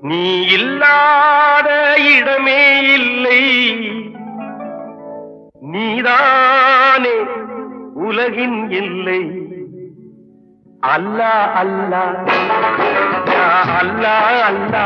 நீ இல்லாத இடமே இல்லை. நீதானே உலகின் இல்லை அல்லா அல்லா. அல்லா அல்லா.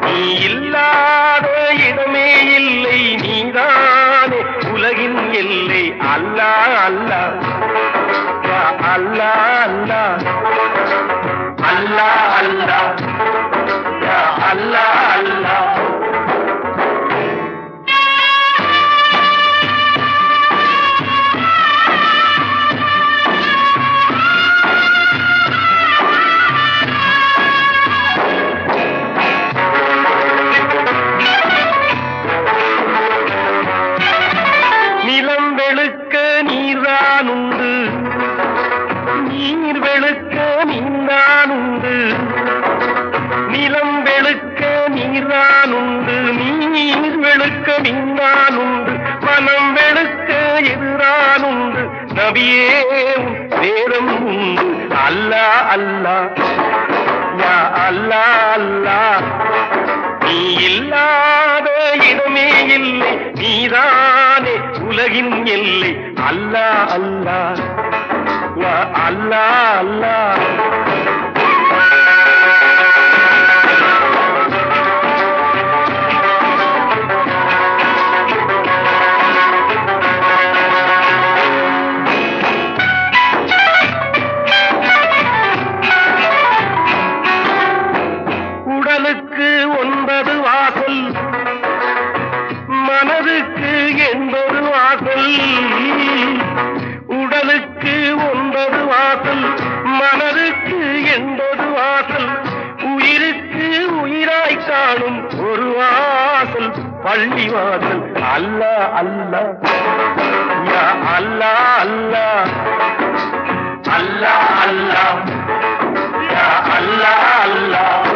நீ இல்லாத இடமே இல்லை. நபியே உன் வேதம் உண்டு அல்லா அல்லா. யா அல்லா அல்லா. நீ இல்லாத இடமே இல்லை நீதானே உலகின் எல்லை. அல்லா அல்லா. யா அல்லா அல்லா. பள்ளிவாசல். பள்ளி வாசல் அல்லா அல்லா. யா அல்லா அல்லா. அல்லா அல்லா. அல்லா அல்லா.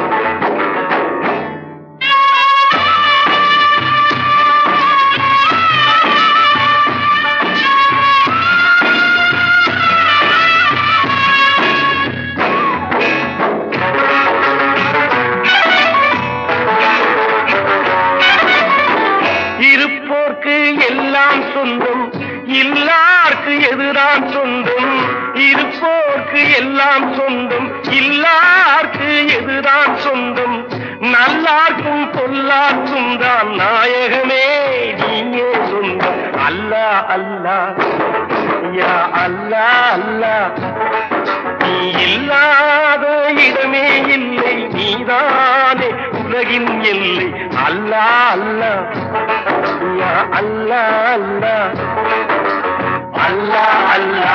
எல்லாம் சொந்தம் இல்லார்க்கு எதுதான் சொந்தம்? நல்லார்க்கும் பொல்லார்க்கும் தான் நாயகமே நீயே சொந்தம். அல்லா அல்லா யா அல்லா அல்லா. நீ இல்லாத இடமே இல்லை நீதானே உலகின் எல்லை. அல்லா அல்லா யா அல்லா அல்லா. அல்லா அல்லா.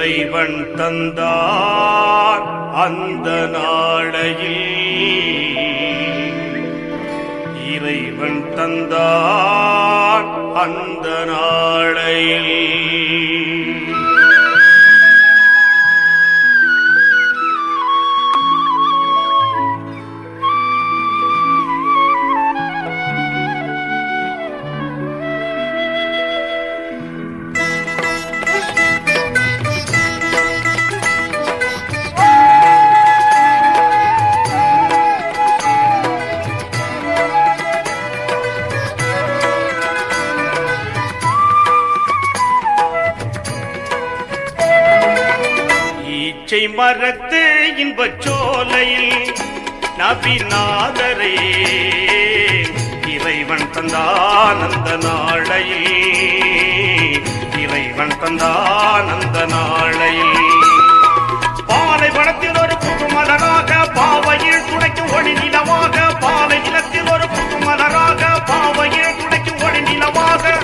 இறைவன் தந்தார் அந்த நாளையில். இறைவன் தந்தார் அந்த நாளையில். ஈச்சை மரத்து இன்பச் சோலையில் நபிநாதரே. இறைவன் தந்தானந்த நாளையில். இறைவன் தந்தானந்த நாளையில். பாலை வனத்தில் ஒரு புதுமலராக பாவையில் துடைக்கும் ஒளி நிலமாக பாலை நிலத்தில் ஒரு புதுமலராக பாவையில் துடைக்கும் ஒளி நிலமாக.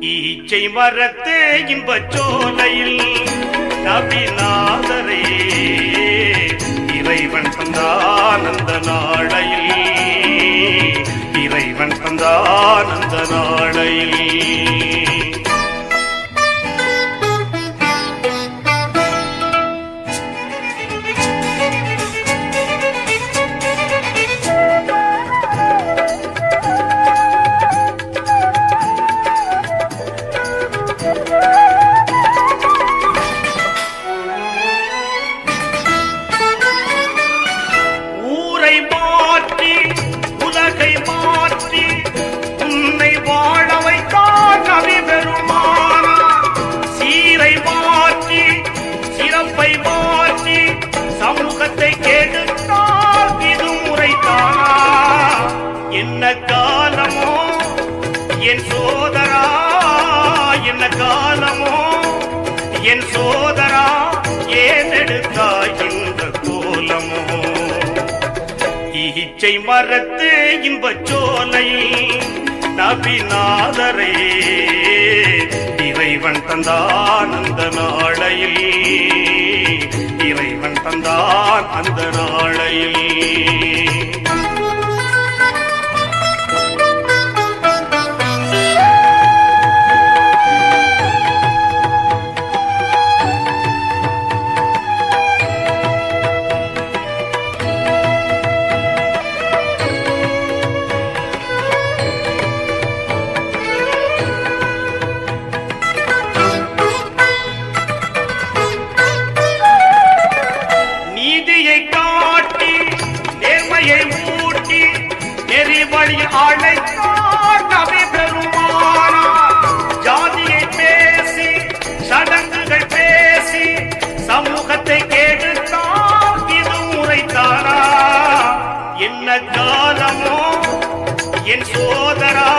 ஈச்சை மரத்து இன்பச் சோலையில் நபிநாதரே இறைவன் தந்தான் நாளையில். இறைவன் தந்தான் நாள் இச்சை மரத்து இன்பச் சோலையில் நபிநாதரே இறைவன் தந்தான் அந்த நாளையில். இறைவன் தந்தான் அந்த நாளையில். காலமோ? என் சோதரா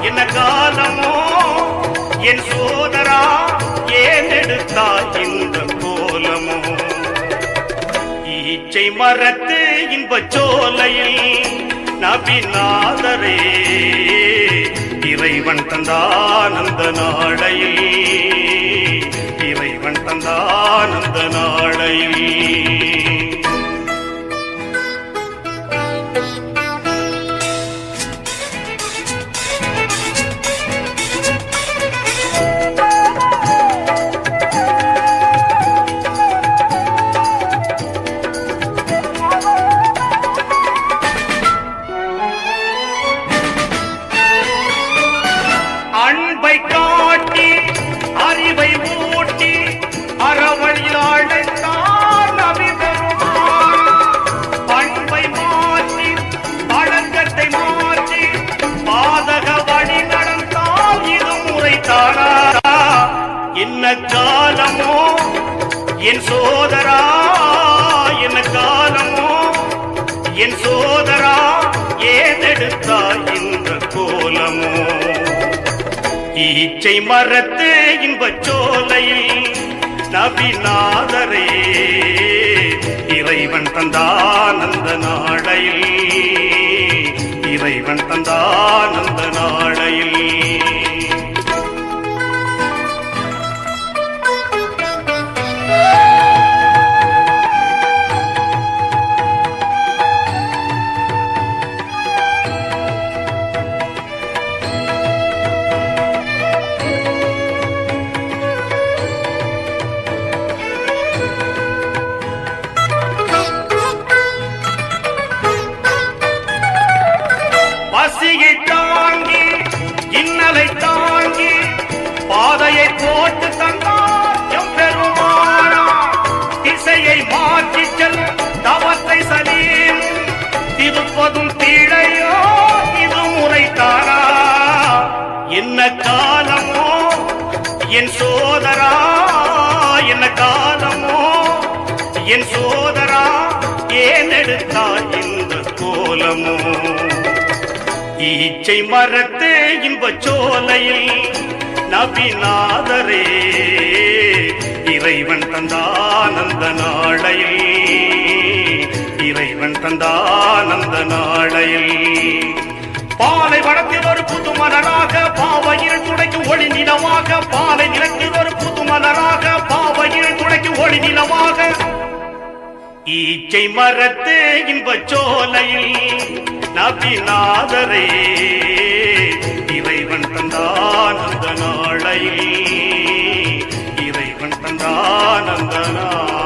என்ன காலமோ? என் சோதரா ஏன் எடுத்தா இந்த கோலமோ? ஈச்சை மரத்து இன்ப சோலையில் நபிநாதரே இறைவன் தந்தான் அந்த நாளையில். இறைவன் தந்தான் அந்த நாளையில். ஏதெடுத்தாய் கோலமோ? ஈச்சை மரத்து இன்பச் சோலையில் நபிநாதரே இறைவன் தந்தானந்த அந்த நாளையில் இறைவன் தந்தானந்த அந்த நாளையில். என் சோதரா என்ன காலமோ? என் சோதரா ஏனெடுத்தா இந்த கோலமோ? ஈச்சை மரத்து இன்பச் சோலையில் நபிநாதரே இறைவன் தந்தானந்த நாளையில். இறைவன் தந்தானந்த நாளையில். பாலை வடத்தில் ஒரு புது மலராக பாவையில் துடைக்கு ஒளி நிலமாக பாலை நிலத்தில் ஒரு புது மலராக பாவையில் துடைக்கு ஒளி நிலமாக. ஈச்சை மரத்து இன்பச் சோலையில் நபிநாதரே இறைவன் தந்தான் அந்த நாளையில். இறைவன் தந்தான் அந்த நாள்.